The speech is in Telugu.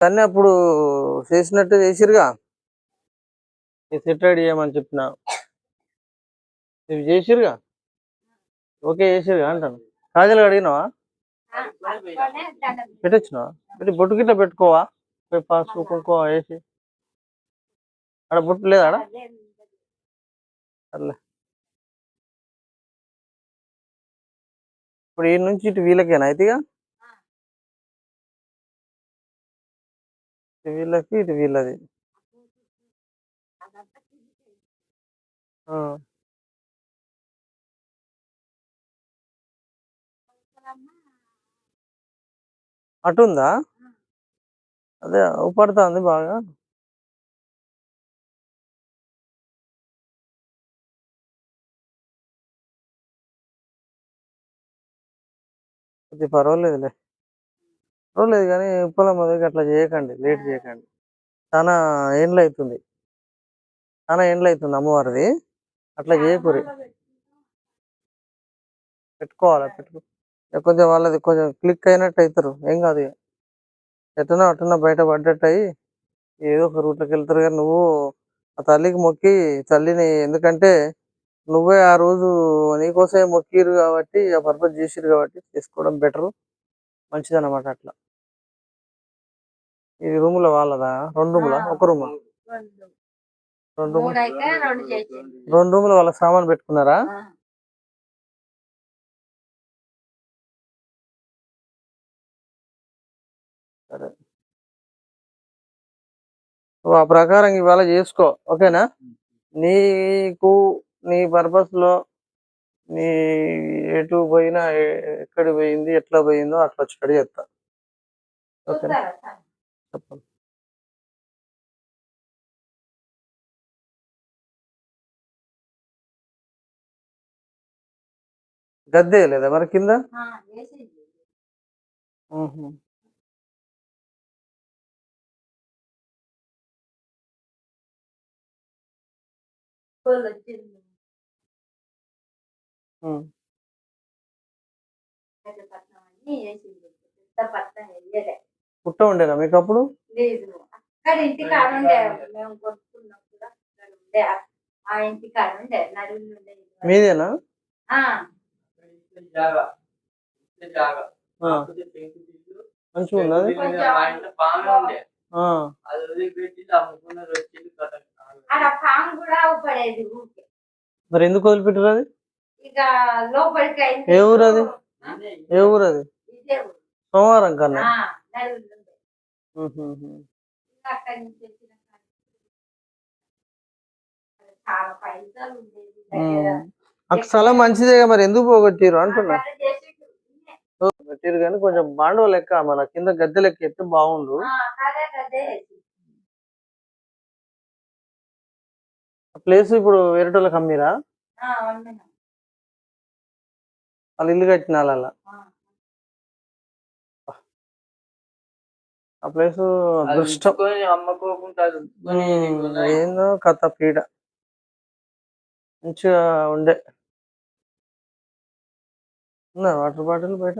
కానీ అప్పుడు చేసినట్టు చేసిరుగా సెట్ సెటైడ్ చేయమని చెప్పిన. ఇవి చేసిరుగా ఓకే చేసిరుగా అంటాను. కాజలు అడిగినావా? పెట్టొచ్చినావా? పెట్టి బొట్టు గిట్ల పెట్టుకోవా? పోయి పసుపు కుంకుమ వేసి. ఆడ బొట్టు లేదా ఆడ? సర్లే. ఇప్పుడు ఈ నుంచి ఇటు వీళ్ళకేనా అయితే ఇది వీళ్ళకి ఇది వీళ్ళది. ఆ. అటు ఉందా అదే ఉపడుతుంది బాగా. ఇది పర్వాలేదులే. పర్వాలేదు కానీ ఉప్పల మొదటి అట్లా చేయకండి లేట్ చేయకండి. చాలా ఏండ్లు అవుతుంది చాలా ఏండ్లు అవుతుంది అమ్మవారిది. అట్లా చేయకూరి. పెట్టుకోవాలా? పెట్టుకో. కొంచెం వాళ్ళది కొంచెం క్లిక్ అయినట్టు అవుతారు ఏం కాదు ఎట్టనో అట్టనో బయట పడ్డట్టు అయ్యి ఏదో ఒక రూట్లోకి వెళ్తారు కానీ నువ్వు ఆ తల్లికి మొక్కి తల్లిని ఎందుకంటే నువ్వే ఆ రోజు నీకోసమే మొక్కిరు కాబట్టి ఆ పర్పస్ చేసిరు కాబట్టి చేసుకోవడం బెటర్. మంచిది అన్నమాట అట్లా. ఇది రూముల వాళ్ళదా? రెండు రూములా? ఒక రూమ్? రెండు. రెండు రూముల వాళ్ళ సామాన్ పెట్టుకున్నారా? సరే. ఆ ప్రకారం ఇవాళ చేసుకో. ఓకేనా? నీకు నీ పర్పస్లో నీ ఎటు పోయినా ఎక్కడ పోయింది ఎట్లా పోయిందో అట్లా స్టడీ చేస్తా ఓకేనా? చెప్పండి గద్దే లేదా మరి కింద? పట్నం పెద్ద పట్నం వెయ్యలే పుట్ట ఉండేనా మీకు అప్పుడు లేదు. అక్కడ ఇంటి కాడ ఉండే మేము కొనుక్కున్నప్పుడు అక్కడ ఉండే. ఆ ఇంటి కాడ ఉండే. నడుము ఉండే మీదేనా మంచిగా ఉన్నది మరి ఎందుకు వదిలిపెట్టారు అది? ఇక లోపలికి అయింది. ఏ ఊరు అది? ఏ ఊరు అది? సోమవారం కన్నా ఆ, నలుగురు ఉండే మ్హూ. ఇంకా అక్కడి నుంచి వచ్చిన కాడ చాలా పైసలు ఉండేది దగ్గర మ్. ఆ స్థలం మంచిదేగా మరి ఎందుకు పోగొట్టిరు అంటున్నా. పెట్టిరు కానీ కొంచెం బాండవ లెక్క మన కింద గద్దె లెక్క ఎత్తే బాగుండు ఆ, అదే అదే ఆ ప్లేస్ ఇప్పుడు వేరేటోళ్ళకి అమ్మిరా ఆ. వాళ్ళు ఇల్లు కట్టిన అలా ఆ. ఆ ప్లేస్ అదృష్టం. ఏందో కథ పీడ. మంచిగా ఉండే. ఉందా వాటర్ బాటిల్ బయట?